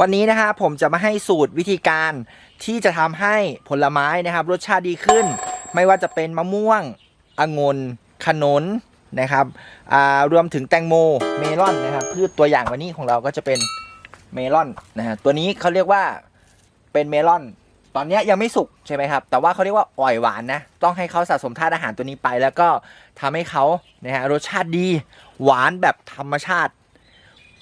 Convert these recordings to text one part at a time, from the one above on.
วันนี้นะครับผมจะมาให้สูตรวิธีการที่จะทำให้ผลไม้นะครับรสชาติดีขึ้น ไม่ว่าจะเป็นมะม่วงองุ่นขนุนนะครับรวมถึงแตงโมเมลอนนะครับพืชตัวอย่างวันนี้ของเราก็จะเป็นเมลอนนะฮะตัวนี้เขาเรียกว่าเป็นเมลอน ตอนนี้ยังไม่สุกใช่ไหมครับ แต่ว่าเขาเรียกว่าอ่อยหวานนะต้องให้เขาสะสมธาตุอาหารตัวนี้ไป แล้วก็ทำให้เขานะฮะรสชาติดีหวานแบบธรรมชาติ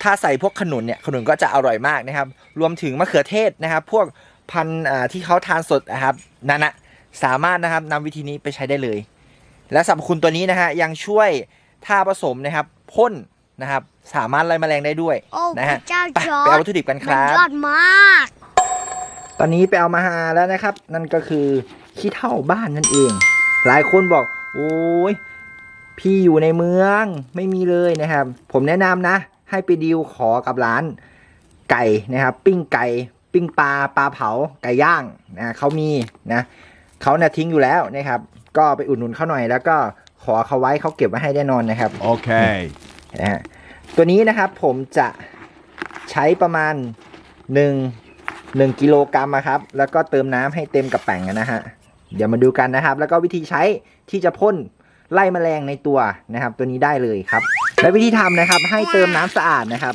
ถ้าใส่พวกขนุนเนี่ยขนุนก็จะอร่อยมากนะครับ รวมถึงมะเขือเทศนะครับ พวกพันธุ์อ่าที่เขาทานสดนะครับนั่นนะสามารถนะครับนำวิธีนี้ไปใช้ได้เลย และสรรพคุณตัวนี้นะฮะยังช่วยท่าผสมนะครับพ่นนะครับสามารถไล่แมลงได้ด้วยโอ้นะพฮะระเจ้าไปจอไปเอาร์วัตถุดิบกันคมันรับยอดมาก ตอนนี้ไปเอามาหาแล้วนะครับ นั่นก็คือขี้เท่าบ้านนั่นเอง หลายคนบอก โอ้ยพี่อยู่ในเมืองไม่มีเลยนะครับ ผมแนะนำนะ ให้ไปดีลขอกับร้านไก่นะครับ ปิ้งไก่ปิ้งปลาปลาเผาไก่ย่างนะเขามีนะเขาเนี่ยทิ้งอยู่แล้วนะครับ ก็ไปอุดหนุนเขาหน่อย แล้วก็ขอเขาไว้เขาเก็บไว้ให้แน่นอนนะครับ Okay. นะฮะตัวนี้นะครับผมจะใช้ประมาณ1 1กิโลกรัมอะครับ แล้วก็เติมน้ำให้เต็มกระแป๋งอะนะฮะ เดี๋ยวมาดูกันนะครับ แล้วก็วิธีใช้ที่จะพ่นไล่แมลงในตัวนะครับ ตัวนี้ได้เลยครับ และวิธีทำนะครับ ให้เติมน้ำสะอาดนะครับ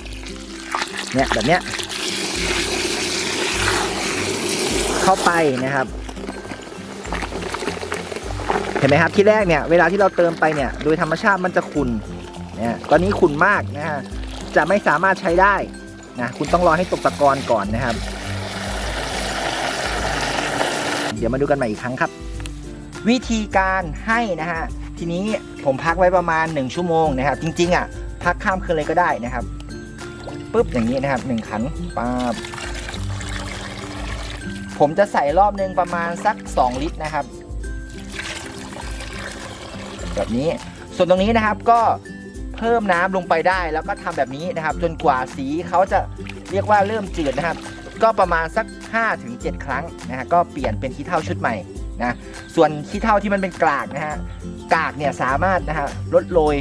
เนี่ยแบบเนี้ย เข้าไปนะครับ เห็นไหมครับที่แรกเนี่ยเวลาที่เราเติมไปเนี่ย โดยธรรมชาติมันจะขุ่นนะตอนนี้ขุ่นมากนะฮะจะไม่สามารถใช้ได้นะคุณต้องรอให้ตกตะกอนก่อนนะครับ เดี๋ยวมาดูกันใหม่อีกครั้งครับ วิธีการให้นะฮะ ทีนี้ผมพักไว้ประมาณ 1 ชั่วโมงนะครับ จริงๆอะพักข้ามคืนเลยก็ได้นะครับปุ๊บอย่างนี้นะครับหนึ่งขันปั๊บผมจะใส่รอบหนึ่งประมาณสัก 2 ลิตรนะครับ แบบนี้ส่วนตรงนี้นะครับก็เพิ่มน้ำลงไปได้แล้วก็ทำแบบนี้นะครับ จนกว่าสีเขาจะเรียกว่าเริ่มจืดนะครับ ก็ประมาณสัก 5-7 ครั้งนะฮะก็เปลี่ยนเป็นขี้เถ้าชุดใหม่ นะส่วนขี้เถ้าที่มันเป็นกากนะฮะกากเนี่ยสามารถนะฮะลดโรย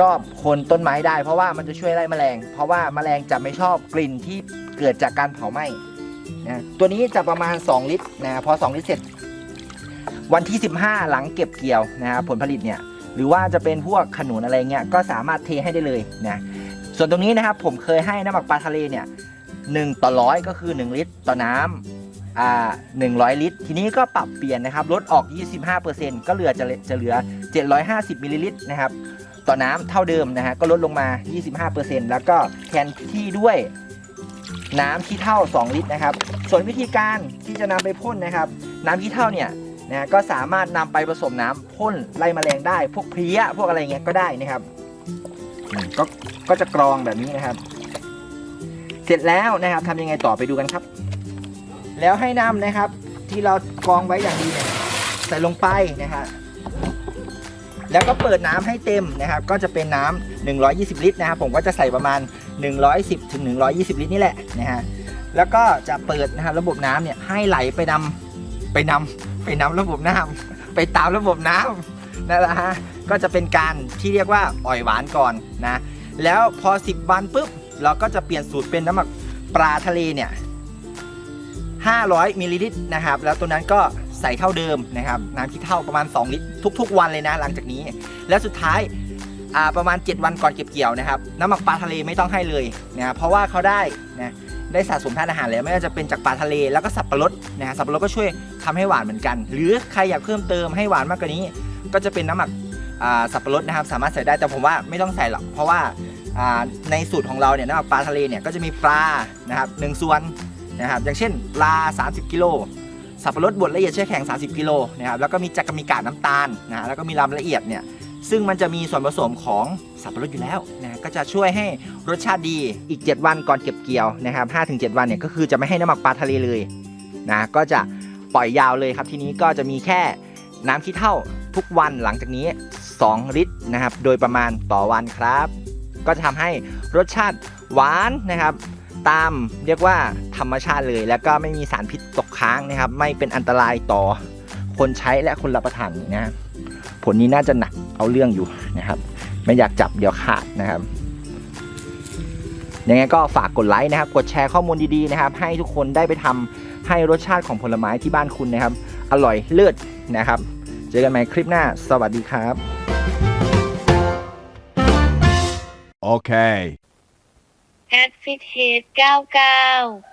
รอบโคนต้นไม้ได้ เพราะว่ามันจะช่วยไล่แมลง เพราะว่าแมลงจะไม่ชอบกลิ่นที่เกิดจากการเผาไหม้นะตัวนี้จะประมาณ 2 ลิตรนะพอ 2 ลิตรเสร็จ วันที่ 15 หลังเก็บเกี่ยวนะผลผลิตเนี่ยหรือว่าจะเป็นพวกขนุนอะไรเงี้ยก็สามารถเทให้ได้เลยนะส่วนตรงนี้นะครับผมเคยให้น้ำหมักปลาทะเลเนี่ยหนึ่งต่อร้อยก็คือ 1 ลิตรต่อน้ำอ่า 100 ลิตร ทีนี้ก็ปรับเปลี่ยนนะครับ ลดออก 25%ก็เหลือจะจะเหลือ 750มิลลิลิตรนะครับ ต่อน้ำเท่าเดิมนะฮะ ก็ลดลงมา 25%แล้วก็แทนที่ด้วยน้ำขี้เท่า 2 ลิตรนะครับ ส่วนวิธีการที่จะนำไปพ่นนะครับ น้ำขี้เท่าเนี่ยนะฮะก็สามารถนำไปผสมน้ำพ่นไล่แมลงได้ พวกเพลี้ยพวกอะไรเงี้ยก็ได้นะครับก็ก็จะกรองแบบนี้นะครับ เสร็จแล้วนะครับทำยังไงต่อไปดูกันครับ แล้วให้น้ำนะครับที่เรากรองไว้อย่างดีเนี่ยใส่ลงไปนะครับแล้วก็เปิดน้ำให้เต็มนะครับ ก็จะเป็นน้ำ120 ลิตรนะครับ ผมก็จะใส่ประมาณ 110ถึง120 ลิตรนี่แหละนะฮะแล้วก็จะเปิดนะครับระบบน้ำเนี่ยให้ไหลไปนำไปนำไปนำระบบน้ำไปตามระบบน้ำนั่นแหละฮะก็จะเป็นการที่เรียกว่าอ่อยหวานก่อนนะแล้วพอ 10 วันปุ๊บเราก็จะเปลี่ยนสูตรเป็นน้ำหมักปลาทะเลเนี่ย 500มิลลิลิตรนะครับ แล้วตัวนั้นก็ใส่เท่าเดิมนะครับน้ำที่เท่าประมาณ 2 ลิตรทุก ๆ วันเลยนะ หลังจากนี้ แล้วสุดท้ายประมาณ 7 วันก่อนเก็บเกี่ยวนะครับน้ำหมักปลาทะเลไม่ต้องให้เลยนะครับเพราะว่าเขาได้นะได้สะสมธาตุอาหารแล้วไม่ว่าจะเป็นจากปลาทะเลแล้วก็สับปะรดนะฮะสับปะรดก็ช่วยทำให้หวานเหมือนกัน หรือใครอยากเพิ่มเติมให้หวานมากกว่านี้ ก็จะเป็นน้ำหมักสับปะรดนะครับ สามารถใส่ได้แต่ผมว่าไม่ต้องใส่หรอกเพราะว่าอ่าในสูตรของเราเนี่ยน้ำหมักปลาทะเลเนี่ยก็จะมีปลานะครับหนึ่งส่วน นะครับอย่างเช่นปลา 30 กิโลสับปะรดบดละเอียดแช่แข็ง 30 กิโลนะครับแล้วก็มีจักรมีกากน้ำตาลนะฮะแล้วก็มีลำละเอียดเนี่ยซึ่งมันจะมีส่วนผสมของสับปะรดอยู่แล้วนะก็จะช่วยให้รสชาติดีอีก 7 วันก่อนเก็บเกี่ยวนะครับ5-7 วันเนี่ยก็คือจะไม่ให้น้ำหมักปลาทะเลเลยนะก็จะปล่อยยาวเลยครับ ทีนี้ก็จะมีแค่น้ำขี้เท่าทุกวันหลังจากนี้ 2 ลิตรนะครับ โดยประมาณต่อวันครับ ก็จะทำให้รสชาติหวานนะครับ ตามเรียกว่าธรรมชาติเลย แล้วก็ไม่มีสารพิษตกค้างนะครับ ไม่เป็นอันตรายต่อคนใช้และคนรับประทานนะผลนี้น่าจะหนักเอาเรื่องอยู่นะครับ ไม่อยากจับเดี๋ยวขาดนะครับยังไงก็ฝากกดไลค์นะครับ กดแชร์ข้อมูลดีๆนะครับ ให้ทุกคนได้ไปทำให้รสชาติของผลไม้ที่บ้านคุณนะครับ อร่อยเลือดนะครับ เจอกันใหม่คลิปหน้า สวัสดีครับโอเค แอดฟิตเฮด99